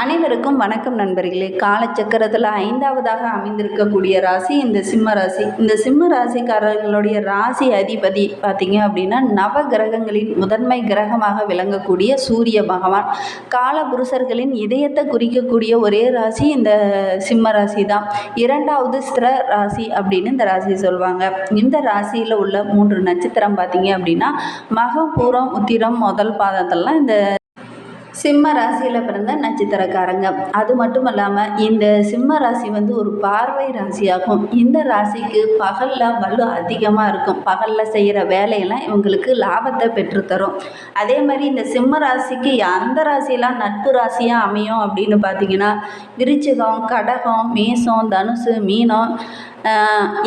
அனைவருக்கும் வணக்கம் நண்பர்களே. காலச்சக்கரத்தில் ஐந்தாவதாக அமைந்திருக்கக்கூடிய ராசி இந்த சிம்ம ராசி. இந்த சிம்ம ராசிக்காரர்களுடைய ராசி அதிபதி பார்த்தீங்க அப்படின்னா நவ கிரகங்களின் முதன்மை கிரகமாக விளங்கக்கூடிய சூரிய பகவான். காலபுருஷர்களின் இதயத்தை குறிக்கக்கூடிய ஒரே ராசி இந்த சிம்ம ராசி தான் இரண்டாவது ஸ்திர ராசி அப்படின்னு இந்த ராசி சொல்லுவாங்க இந்த ராசியில் உள்ள மூன்று நட்சத்திரம் பார்த்தீங்க அப்படின்னா மகம் பூரம் உத்திரம் முதல் பாதத்தெல்லாம் இந்த சிம்ம ராசியில் பிறந்த நட்சத்திரக்காரங்க. அது மட்டும் இல்லாமல் இந்த சிம்ம ராசி வந்து ஒரு பார்வை ராசியாகும். இந்த ராசிக்கு பகலில் வலு அதிகமாக இருக்கும். பகலில் செய்கிற வேலையெல்லாம் இவங்களுக்கு லாபத்தை பெற்றுத்தரும். அதே மாதிரி இந்த சிம்ம ராசிக்கு அந்த ராசியெல்லாம் நட்பு ராசியாக அமையும் அப்படின்னு பார்த்தீங்கன்னா விருச்சிகம் கடகம் மேசம் தனுசு மீனம்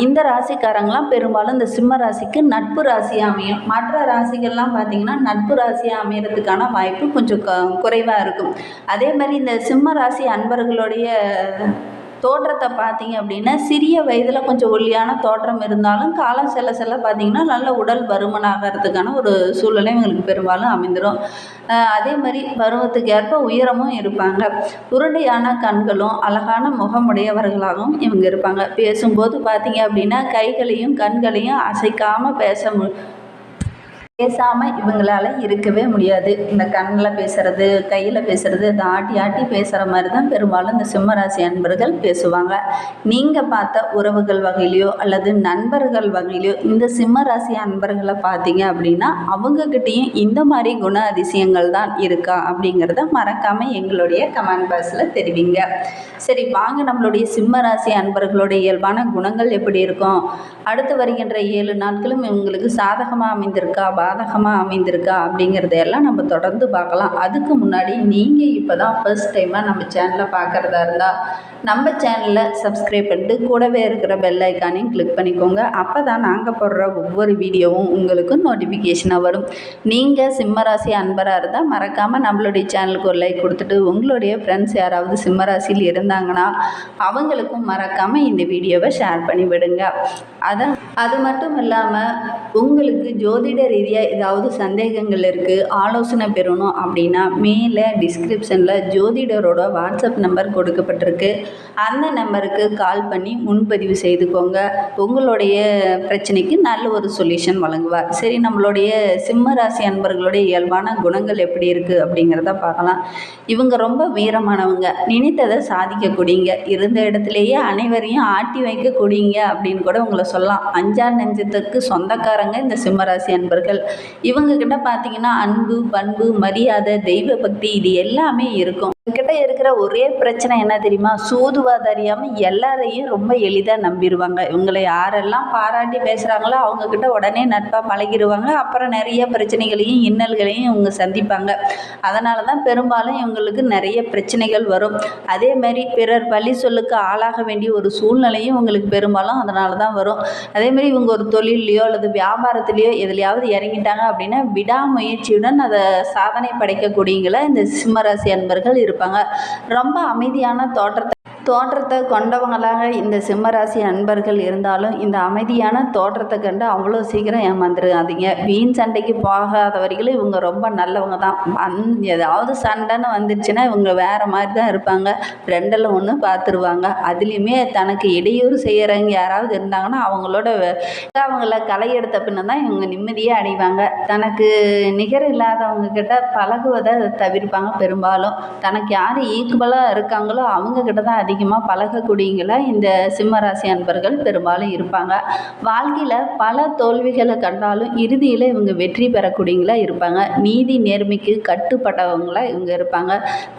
இந்த ராசிக்காரங்களாம் பெரும்பாலும் இந்த சிம்ம ராசிக்கு நட்பு ராசியாக அமையும். மற்ற ராசிகள்லாம் பார்த்திங்கன்னா நட்பு ராசியாக அமையறதுக்கான வாய்ப்பு கொஞ்சம் க குறைவாக இருக்கும். அதே மாதிரி இந்த சிம்ம ராசி அன்பர்களுடைய தோற்றத்தை பார்த்தீங்க அப்படின்னா சிறிய வயதில் கொஞ்சம் ஒல்லியான தோற்றம் இருந்தாலும் காலம் செல்ல செல்ல பார்த்தீங்கன்னா நல்ல உடல் பருமன் ஆகிறதுக்கான ஒரு சூழ்நிலை இவங்களுக்கு பெரும்பாலும் அமைந்துடும் அதே மாதிரி பருவத்துக்கு ஏற்ப உயரமும் இருப்பாங்க. உருண்டையான கண்களும் அழகான முகமுடையவர்களாகவும் இவங்க இருப்பாங்க. பேசும்போது பார்த்தீங்க அப்படின்னா கைகளையும் கண்களையும் அசைக்காமல் பேச மு பேசாமல் இவங்களால இருக்கவே முடியாது. இந்த கண்ணில் பேசுறது கையில் பேசுறது இந்த ஆட்டி ஆட்டி பேசுகிற மாதிரி தான் பெரும்பாலும் இந்த சிம்மராசி அன்பர்கள் பேசுவாங்க. நீங்கள் பார்த்த உறவுகள் வகையிலையோ அல்லது நண்பர்கள் வகையிலையோ இந்த சிம்மராசி அன்பர்களை பார்த்தீங்க அப்படின்னா அவங்கக்கிட்டேயும் இந்த மாதிரி குண அதிசயங்கள் தான் இருக்கா அப்படிங்கிறத மறக்காமல் எங்களுடைய கமெண்ட் பாக்ஸில் தெரிவிங்க. சரி வாங்க நம்மளுடைய சிம்மராசி அன்பர்களுடைய இயல்பான குணங்கள் எப்படி இருக்கும்? அடுத்து வருகின்ற ஏழு நாட்களும் இவங்களுக்கு சாதகமாக அமைந்திருக்கா சாதகமாக அமைந்திருக்கா அப்படிங்கிறதையெல்லாம் நம்ம தொடர்ந்து பார்க்கலாம். அதுக்கு முன்னாடி நீங்கள் இப்போ தான் ஃபர்ஸ்ட் டைமாக நம்ம சேனலை பார்க்குறதா இருந்தால் நம்ம சேனலை சப்ஸ்கிரைப் பண்ணிட்டு கூடவே இருக்கிற பெல் ஐக்கானையும் கிளிக் பண்ணிக்கோங்க. அப்போ தான் நாங்கள் போடுற ஒவ்வொரு வீடியோவும் உங்களுக்கு நோட்டிஃபிகேஷனாக வரும். நீங்கள் சிம்மராசி அன்பராக இருந்தால் மறக்காமல் நம்மளுடைய சேனலுக்கு ஒரு லைக் கொடுத்துட்டு உங்களுடைய ஃப்ரெண்ட்ஸ் யாராவது சிம்மராசியில் இருந்தாங்கன்னா அவங்களுக்கும் மறக்காமல் இந்த வீடியோவை ஷேர் பண்ணி விடுங்க அதான் அது மட்டும் இல்லாமல் உங்களுக்கு ஜோதிட ரீதியாக ஏதாவது சந்தேகங்கள் இருக்குது ஆலோசனை பெறணும் அப்படின்னா மேலே டிஸ்கிரிப்ஷனில் ஜோதிடரோட வாட்ஸ்அப் நம்பர் கொடுக்கப்பட்டிருக்கு. அந்த நம்பருக்கு கால் பண்ணி முன்பதிவு செய்துக்கோங்க. உங்களுடைய பிரச்சனைக்கு நல்ல ஒரு சொல்யூஷன் வழங்குவார். சரி நம்மளுடைய சிம்ம ராசி அன்பர்களுடைய இயல்பான குணங்கள் எப்படி இருக்குது அப்படிங்கிறத பார்க்கலாம். இவங்க ரொம்ப வீரமானவங்க. நினைத்ததை சாதிக்கக்கூடியங்க. இருந்த இடத்துலையே அனைவரையும் ஆட்டி வைக்கக்கூடியங்க அப்படின்னு கூட உங்களை சொல்லலாம். அஞ்சா நெஞ்சத்துக்கு சொந்தக்காரங்க இந்த சிம்மராசி அன்பர்கள். இவங்க கிட்ட பார்த்தீங்கன்னா அன்பு பண்பு மரியாதை தெய்வ பக்தி இது எல்லாமே இருக்கும். கிட்ட இருக்கிற ஒரே பிரச்சனை என்ன தெரியுமா? சூதுவாத அறியாமல் எல்லாரையும் ரொம்ப எளிதாக நம்பிடுவாங்க இவங்களை யாரெல்லாம் பாராட்டி பேசுகிறாங்களோ அவங்கக்கிட்ட உடனே நட்பாக பழகிடுவாங்க அப்புறம் நிறைய பிரச்சனைகளையும் இன்னல்களையும் இவங்க சந்திப்பாங்க. அதனால தான் பெரும்பாலும் இவங்களுக்கு நிறைய பிரச்சனைகள் வரும். அதே மாதிரி பிறர் பழி சொல்லுக்கு ஆளாக வேண்டிய ஒரு சூழ்நிலையும் இவங்களுக்கு பெரும்பாலும் அதனால தான் வரும். அதே மாதிரி இவங்க ஒரு தொழிலையோ அல்லது வியாபாரத்துலேயோ எதுலையாவது இறங்கிட்டாங்க அப்படின்னா விடாமுயற்சியுடன் அதை சாதனை படைக்கக்கூடியங்களை இந்த சிம்மராசி அன்பர்கள் இருப்பாங்க. ரொம்ப அமைதியான தோற்றத்தை தோற்றத்தை கொண்டவங்களாக இந்த சிம்மராசி அன்பர்கள் இருந்தாலும் இந்த அமைதியான தோற்றத்தை கண்டு அவ்வளோ சீக்கிரம் ஏமாந்துடாதீங்க வீண் சண்டைக்கு போகாத வரைக்கும் இவங்க ரொம்ப நல்லவங்க தான். அந் ஏதாவது சண்டைன்னு வந்துடுச்சுன்னா இவங்க வேறு மாதிரி தான் இருப்பாங்க. ரெண்டில் ஒன்று பார்த்துருவாங்க அதுலேயுமே தனக்கு இடையூறு செய்கிறவங்க யாராவது இருந்தாங்கன்னா அவங்களோட அவங்கள களை எடுத்த பின்ன தான் இவங்க நிம்மதியே அடைவாங்க. தனக்கு நிகர் இல்லாதவங்க கிட்ட பழகுவதை தவிர்ப்பாங்க. பெரும்பாலும் தனக்கு யார் ஈக்குவலாக இருக்காங்களோ அவங்க கிட்ட தான் அதிகமாக பழகக்கூடியங்களா இந்த சிம்மராசி அன்பர்கள் பெரும்பாலும் இருப்பாங்க. வாழ்க்கையில் பல தோல்விகளை கண்டாலும் இறுதியில் இவங்க வெற்றி பெறக்கூடியங்களா இருப்பாங்க. நீதி நேர்மைக்கு கட்டுப்பட்டவங்களா இவங்க இருப்பாங்க.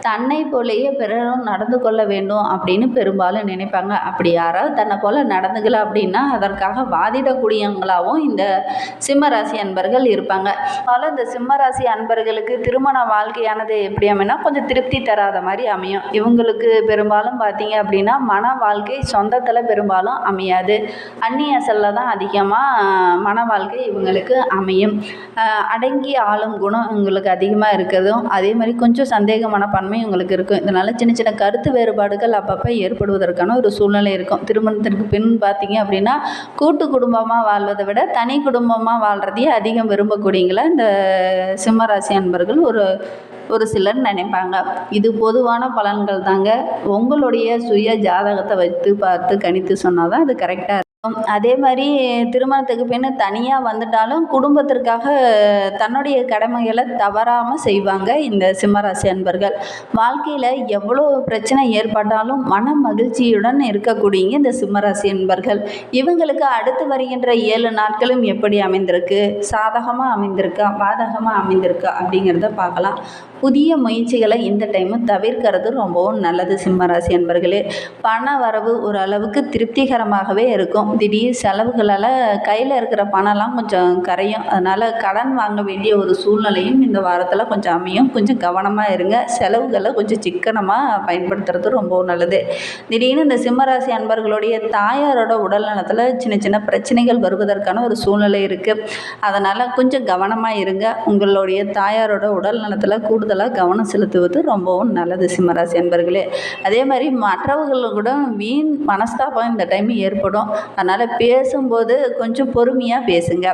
தன்னை போலேயே பிறரும் நடந்து கொள்ள வேண்டும் அப்படின்னு பெரும்பாலும் நினைப்பாங்க. அப்படி யாராவது தன்னை போல் நடந்துக்கல அப்படின்னா அதற்காக வாதிடக்கூடியவங்களாகவும் இந்த சிம்மராசி அன்பர்கள் இருப்பாங்க. அதனால் இந்த சிம்மராசி அன்பர்களுக்கு திருமண வாழ்க்கையானது எப்படி அமைனா கொஞ்சம் திருப்தி தராத மாதிரி அமையும். இவங்களுக்கு பெரும்பாலும் பார்த்தீங்க அப்படின்னா மன வாழ்க்கை சொந்தத்தில் பெரும்பாலும் அமையாது. அந்நிய அசலில் தான் அதிகமாக மன வாழ்க்கை இவங்களுக்கு அமையும். அடங்கி ஆளும் குணம் இவங்களுக்கு அதிகமாக இருக்கிறதும் அதே மாதிரி கொஞ்சம் சந்தேக மனப்பான்மை இவங்களுக்கு இருக்கும். இதனால் சின்ன சின்ன கருத்து வேறுபாடுகள் அப்பப்போ ஏற்படுவதற்கான ஒரு சூழ்நிலை இருக்கும். திருமணத்திற்கு பின் பார்த்தீங்க அப்படின்னா கூட்டு குடும்பமாக வாழ்வதை விட தனி குடும்பமாக வாழ்கிறதையே அதிகம் விரும்பக்கூடியங்கள இந்த சிம்மராசி அன்பர்கள் ஒரு ஒரு சிலர் நினைப்பாங்க. இது பொதுவான பலன்கள் தாங்க. உங்களுடைய சுய ஜாதகத்தை வைத்து பார்த்து கணித்து சொன்னால் தான் அது கரெக்டாக அதே மாதிரி திருமணத்துக்கு பின்னே தனியாக வந்துட்டாலும் குடும்பத்திற்காக தன்னுடைய கடமைகளை தவறாமல் செய்வாங்க இந்த சிம்மராசி அன்பர்கள். வாழ்க்கையில் எவ்வளோ பிரச்சனை ஏற்பட்டாலும் மன மகிழ்ச்சியுடன் இருக்கக்கூடியங்க இந்த சிம்மராசி அன்பர்கள். இவங்களுக்கு அடுத்து வருகின்ற ஏழு நாட்களும் எப்படி அமைந்திருக்கு? சாதகமாக அமைந்திருக்கா? பாதகமாக அமைந்திருக்கா? அப்படிங்கிறத பார்க்கலாம். புதிய முயற்சிகளை இந்த டைமு தவிர்க்கிறது ரொம்பவும் நல்லது சிம்மராசி அன்பர்களே. பண வரவு ஓரளவுக்கு திருப்திகரமாகவே இருக்கும். திடீர் செலவுகளால் கையில் இருக்கிற பணம்லாம் கொஞ்சம் கரையும். அதனால் கடன் வாங்க வேண்டிய ஒரு சூழ்நிலையும் இந்த வாரத்தில் கொஞ்சம் அமையும். கொஞ்சம் கவனமாக இருங்க. செலவுகளை கொஞ்சம் சிக்கனமாக பயன்படுத்துறது ரொம்பவும் நல்லது. திடீர்னு இந்த சிம்மராசி அன்பர்களுடைய தாயாரோட உடல் நலத்தில் சின்ன சின்ன பிரச்சனைகள் வருவதற்கான ஒரு சூழ்நிலை இருக்குது அதனால் கொஞ்சம் கவனமாக இருங்க. உங்களுடைய தாயாரோட உடல் நலத்தில் கூடுதலாக கவனம் செலுத்துவது ரொம்பவும் நல்லது சிம்மராசி அன்பர்களே. அதே மாதிரி மற்றவர்கள் கூட வீண் மனஸ்தாபம் இந்த டைம் ஏற்படும். அதனால் பேசும்போது கொஞ்சம் பொறுமையாக பேசுங்க.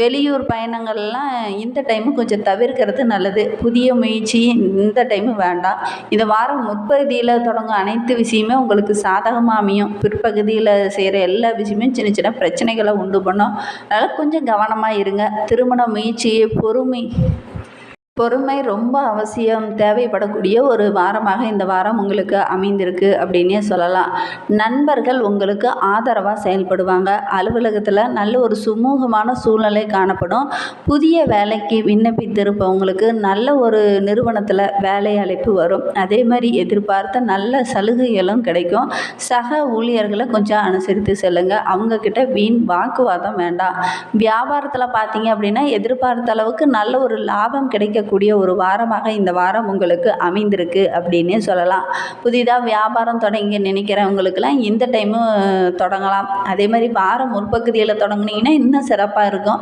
வெளியூர் பயணங்கள்லாம் இந்த டைமு கொஞ்சம் தவிர்க்கிறது நல்லது. புதிய முயற்சி இந்த டைமு வேண்டாம். இந்த வாரம் முற்பகுதியில் தொடங்கும் அனைத்து விஷயமே உங்களுக்கு சாதகமாக அமையும். பிற்பகுதியில் செய்கிற எல்லா விஷயமே சின்ன சின்ன பிரச்சனைகளை உண்டு பண்ணும். அதனால் கொஞ்சம் கவனமாக இருங்க. திருமண முயற்சியை பொறுமை பொறுமை ரொம்ப அவசியம் தேவைப்படக்கூடிய ஒரு வாரமாக இந்த வாரம் உங்களுக்கு அமைந்திருக்கு அப்படின்னே சொல்லலாம். நண்பர்கள் உங்களுக்கு ஆதரவாக செயல்படுவாங்க. அலுவலகத்தில் நல்ல ஒரு சுமூகமான சூழ்நிலை காணப்படும். புதிய வேலைக்கு விண்ணப்பித்திருப்பவங்களுக்கு நல்ல ஒரு நிறுவனத்தில் வேலை அழைப்பு வரும். அதே மாதிரி எதிர்பார்த்த நல்ல சலுகைகளும் கிடைக்கும். சக ஊழியர்களை கொஞ்சம் அனுசரித்து செல்லுங்கள் அவங்கக்கிட்ட வீண் வாக்குவாதம் வேண்டாம். வியாபாரத்தில் பார்த்தீங்க அப்படின்னா எதிர்பார்த்த அளவுக்கு நல்ல ஒரு லாபம் கிடைக்க இருக்கக்கூடிய ஒரு வாரமாக இந்த வாரம் உங்களுக்கு அமைந்திருக்கு அப்படின்னே சொல்லலாம். புதிதாக வியாபாரம் தொடங்கி நினைக்கிறவங்களுக்கெல்லாம் இந்த டைமு தொடங்கலாம். அதே மாதிரி வாரம் முற்பகுதியில் தொடங்குனீங்கன்னா இன்னும் சிறப்பாக இருக்கும்.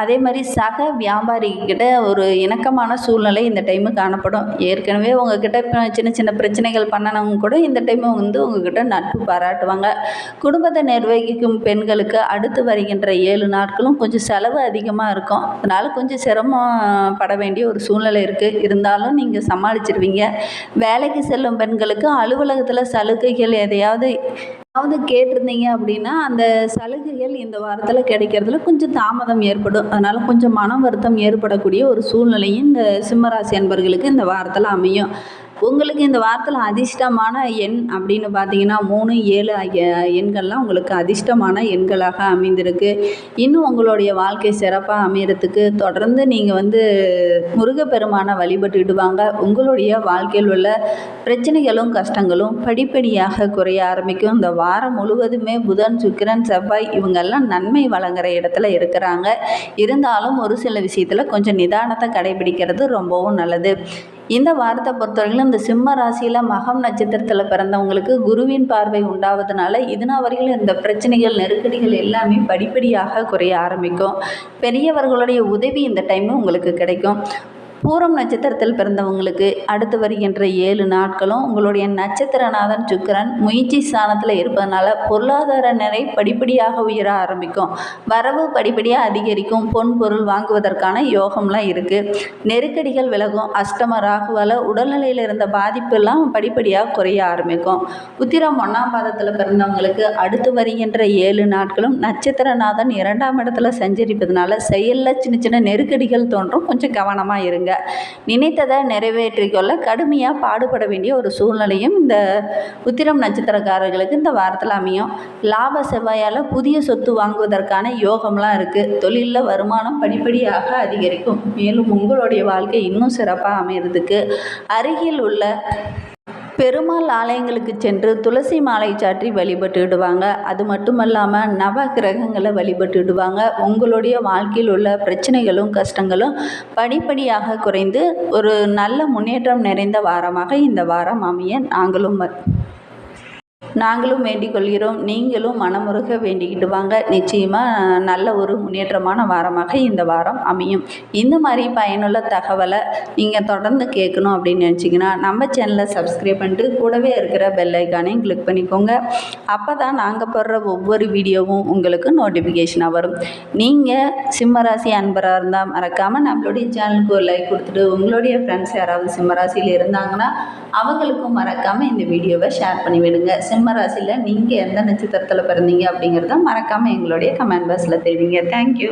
அதே மாதிரி சக வியாபாரிகிட்ட ஒரு இணக்கமான சூழ்நிலை இந்த டைமு காணப்படும். ஏற்கனவே உங்ககிட்ட சின்ன சின்ன பிரச்சனைகள் பண்ணனவங்க கூட இந்த டைமு வந்து உங்ககிட்ட நட்பு பாராட்டுவாங்க. குடும்பத்தை நிர்வகிக்கும் பெண்களுக்கு அடுத்து வருகின்ற ஏழு நாட்களும் கொஞ்சம் செலவு அதிகமாக இருக்கும். அதனால் கொஞ்சம் சிரமப்பட வேண்டிய ஒரு சூழ்நிலை இருக்குது இருந்தாலும் நீங்கள் சமாளிச்சிருவீங்க. வேலைக்கு செல்லும் பெண்களுக்கு அலுவலகத்தில் சலுகைகள் எதையாவது ஏதாவது கேட்டிருந்தீங்க அப்படின்னா அந்த சலுகைகள் இந்த வாரத்தில் கிடைக்கிறதுல கொஞ்சம் தாமதம் ஏற்படும். அதனால் கொஞ்சம் மன வருத்தம் ஏற்படக்கூடிய ஒரு சூழ்நிலையும் இந்த சிம்மராசி அன்பர்களுக்கு இந்த வாரத்தில் அமையும். உங்களுக்கு இந்த வாரத்தில் அதிர்ஷ்டமான எண் அப்படின்னு பார்த்தீங்கன்னா மூணு ஏழு ஆகிய எண்கள்லாம் உங்களுக்கு அதிர்ஷ்டமான எண்களாக அமைந்திருக்கு. இன்னும் உங்களுடைய வாழ்க்கை சிறப்பாக அமையறதுக்கு தொடர்ந்து நீங்கள் வந்து முருகப்பெருமானை வழிபட்டுட்டு வாங்க. உங்களுடைய வாழ்க்கையில் உள்ள பிரச்சனைகளும் கஷ்டங்களும் படிப்படியாக குறைய ஆரம்பிக்கும். இந்த வாரம் முழுவதுமே புதன் சுக்கிரன் செவ்வாய் இவங்கெல்லாம் நன்மை வழங்குற இடத்துல இருக்கிறாங்க. இருந்தாலும் ஒரு சில விஷயத்தில் கொஞ்சம் நிதானத்தை கடைபிடிக்கிறது ரொம்பவும் நல்லது. இந்த வாரத்தை பொறுத்தவரையிலும் இந்த சிம்ம ராசியில் மகம் நட்சத்திரத்தில் பிறந்தவங்களுக்கு குருவின் பார்வை உண்டாவதுனால இதுனா வரையிலும் இந்த பிரச்சனைகள் நெருக்கடிகள் எல்லாமே படிப்படியாக குறைய ஆரம்பிக்கும். பெரியவர்களுடைய உதவி இந்த டைமு உங்களுக்கு கிடைக்கும். பூரம் நட்சத்திரத்தில் பிறந்தவங்களுக்கு அடுத்து வருகின்ற ஏழு நாட்களும் உங்களுடைய நட்சத்திரநாதன் சுக்கரன் முயற்சி ஸ்தானத்தில் இருப்பதனால பொருளாதார நிலை படிப்படியாக உயர ஆரம்பிக்கும். வரவு படிப்படியாக அதிகரிக்கும். பொன் பொருள் வாங்குவதற்கான யோகம்லாம் இருக்குது நெருக்கடிகள் விலகும். அஷ்டம ராகுவால் உடல்நிலையில் இருந்த பாதிப்பெல்லாம் படிப்படியாக குறைய ஆரம்பிக்கும். உத்திரம் ஒன்றாம் பாதத்தில் பிறந்தவங்களுக்கு அடுத்து வருகின்ற ஏழு நாட்களும் நட்சத்திரநாதன் இரண்டாம் இடத்துல சஞ்சரிப்பதனால செயலில் சின்ன சின்ன நெருக்கடிகள் தோன்றும். கொஞ்சம் கவனமாக இருங்க. நினைத்ததை நிறைவேற்றிக்கொள்ள கடுமையாக பாடுபட வேண்டிய ஒரு சூழ்நிலையும் இந்த உத்திரம் நட்சத்திரக்காரர்களுக்கு இந்த வாரத்தில் அமையும். லாப செவ்வாயால் புதிய சொத்து வாங்குவதற்கான யோகம்லாம் இருக்குது தொழிலில் வருமானம் படிப்படியாக அதிகரிக்கும். மேலும் உங்களுடைய வாழ்க்கை இன்னும் சிறப்பாக அமையிறதுக்கு அருகில் உள்ள பெருமாள் ஆலயங்களுக்கு சென்று துளசி மாலை சாற்றி வழிபட்டுடுவாங்க அது மட்டும் இல்லாமல் நவ கிரகங்களை வழிபட்டுடுவாங்க உங்களுடைய வாழ்க்கையில் உள்ள பிரச்சனைகளும் கஷ்டங்களும் படிப்படியாக குறைந்து ஒரு நல்ல முன்னேற்றம் நிறைந்த வாரமாக இந்த வாரம் அமைய நாங்களும் நாங்களும் வேண்டிக் கொள்கிறோம் நீங்களும் மனமுருக வேண்டிக்கிட்டு வாங்க. நிச்சயமாக நல்ல ஒரு முன்னேற்றமான வாரமாக இந்த வாரம் அமையும். இந்த மாதிரி பயனுள்ள தகவலை நீங்கள் தொடர்ந்து கேட்கணும் அப்படின்னு நினச்சிங்கன்னா நம்ம சேனலை சப்ஸ்கிரைப் பண்ணிட்டு கூடவே இருக்கிற பெல் ஐக்கானையும் கிளிக் பண்ணிக்கோங்க. அப்போ தான் நாங்கள் போடுற ஒவ்வொரு வீடியோவும் உங்களுக்கு நோட்டிஃபிகேஷனாக வரும். நீங்கள் சிம்மராசி அன்பராக இருந்தால் மறக்காமல் நம்மளுடைய சேனலுக்கு ஒரு லைக் கொடுத்துட்டு உங்களுடைய ஃப்ரெண்ட்ஸ் யாராவது சிம்மராசியில் இருந்தாங்கன்னா அவங்களுக்கும் மறக்காமல் இந்த வீடியோவை ஷேர் பண்ணிவிடுங்க. விடுங்க சிம்மராசியில் நீங்கள் எந்த நட்சத்திரத்தில் பிறந்தீங்க அப்படிங்கிறத மறக்காமல் எங்களுடைய கமெண்ட் பாக்ஸில் தெரிவிங்க. தேங்க்யூ